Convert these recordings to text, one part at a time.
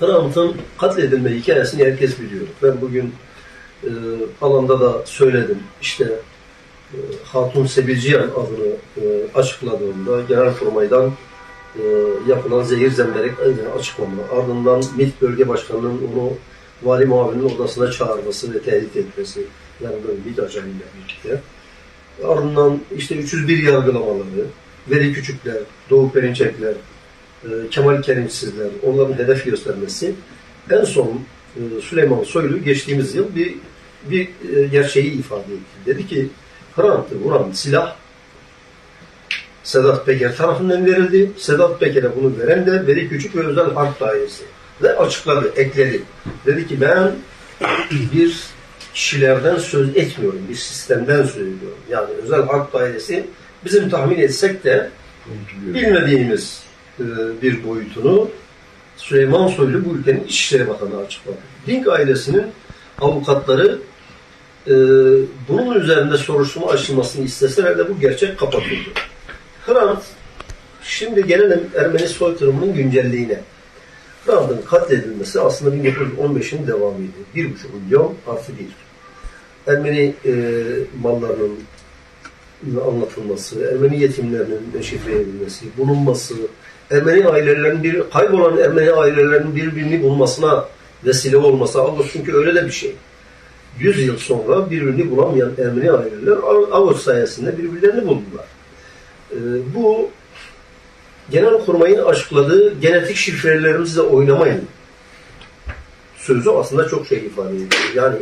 Hrant'ın katledilme hikayesini herkes biliyor. Ben bugün e, alanda da söyledim. İşte e, Hatun Sebilciyan adını e, açıkladığımda Genelkurmay'dan e, yapılan zehir zemberek açıklama. Ardından MİT Bölge Başkanı'nın onu Vali Muavin'in odasına çağırması ve tehdit etmesi. Yani böyle MİT ajanıyla birlikte. Ardından işte 301 yargılamaları, Veli Küçükler, Doğu Perinçekler, Kemal Kerimsizler, onların hedef göstermesi. En son e, Süleyman Soylu geçtiğimiz yıl bir bir e, gerçeği ifade etti. Dedi ki Hrant'ı vuran silah Sedat Peker tarafından verildi. Sedat Peker'e bunu veren de Veli Küçük ve Özel Harp Dairesi. Ve açıkladı, ekledi. Dedi ki ben bir kişilerden söz etmiyorum, bir sistemden söylüyorum. Yani Özel Harp Dairesi bizim tahmin etsek de bilmediğimiz e, bir boyutunu Süleyman Soylu bu ülkenin İçişleri Bakanı açıkladı. Dink ailesinin avukatları e, bunun üzerinde soruşturma açılmasını isteseler de bu gerçek kapatıldı. Hrant, şimdi gelelim Ermeni soykırımının güncelliğine. Hrant'ın katledilmesi aslında 1915'in devamıydı. 1,5 milyon artı bir. Ermeni e, mallarının anlatılması, Ermeni yetimlerinin deşifre edilmesi, bulunması, Ermeni ailelerin bir kaybolan Ermeni ailelerin birbirini bulmasına vesile olması Allah çünkü öyle de bir şey. 100 yıl sonra birbirini bulamayan Ermeni aileler Ağustos sayesinde birbirlerini buldular. Ee, bu Genelkurmay'ın açıkladığı genetik şifrelerimizle oynamayın sözü aslında çok şey ifade ediyor. Yani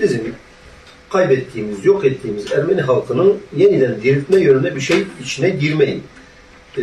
bizim kaybettiğimiz, yok ettiğimiz Ermeni halkının yeniden diriltme yönünde bir şey içine girmeyin. Ee,